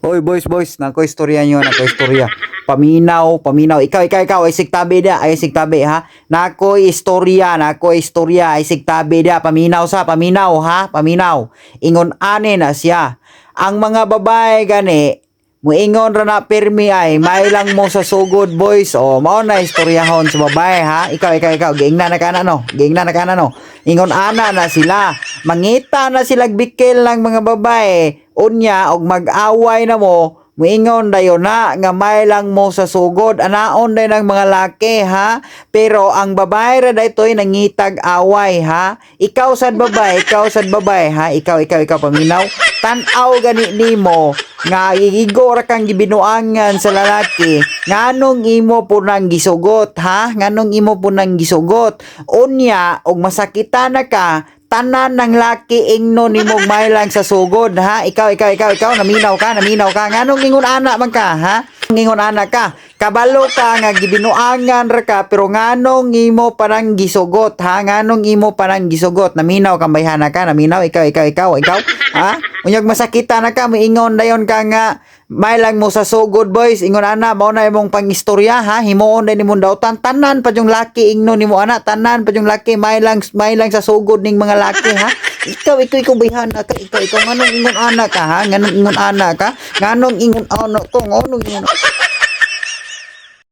Hoy boys, boys, nako istorya nyo, nako istorya. Paminaw, paminaw. Ikaw, ikaw, ikaw, ay sigtabi da, ay sigtabi ha. Nako istorya, nako istorya, ay sigtabi da. Paminaw sa, paminaw ha, paminaw. Ingon ane na siya. Ang mga babae gani, Muingon ra na pirmi ay may lang mo sa sugod boys o mao na istoryahon sa babae ha ikaw ikaw ikaw giingna na kana no giingna na kana no ingon ana na sila mangita na sila bikil lang mga babae. Unya og mag-away na mo. Muingon dayon na nga may lang mo sa sugod. Anaon day ng mga laki ha? Pero ang babae ra daytoy nangitag away ha? Ikaw sad babae ikaw sad babae ha? Ikaw ikaw ikaw paminaw. Tan-aw gani nimo nga gigigo ra kang gibinuangan sa lalaki. Nganong imo po nang gisugot ha? Nganong imo po nang gisugot? Unya og masakitan na ka tanan ng laki ingno nimo may lang sa sugod ha? Ikaw ikaw ikaw ikaw naminaw ka naminaw ka. Nganong ingon ana man ka ha? Ngingon ana ka kabalo ka nga gibinuangan ra ka pero nganong imo parang gisugot ha? Nganong imo parang gisugot naminaw ka bayhana ka naminaw ikaw ikaw ikaw ikaw ha? Unyag masakita na ka moingon dayon ka nga may lang mo sa sugod boys. Ingon ana mao na imong pangistorya ha? Himuon din nimo daw tan tanan pa yung laki ingno nimo ana. Tanan pa yung laki may lang may lang sa sugod ning mga laki ha? Ikaw ikaw ikaw bayhana ka ikaw ikaw. Nganong ingon ana ka ha? Nganong ingon ana ka? Nganong ingon ana ko nganong ingon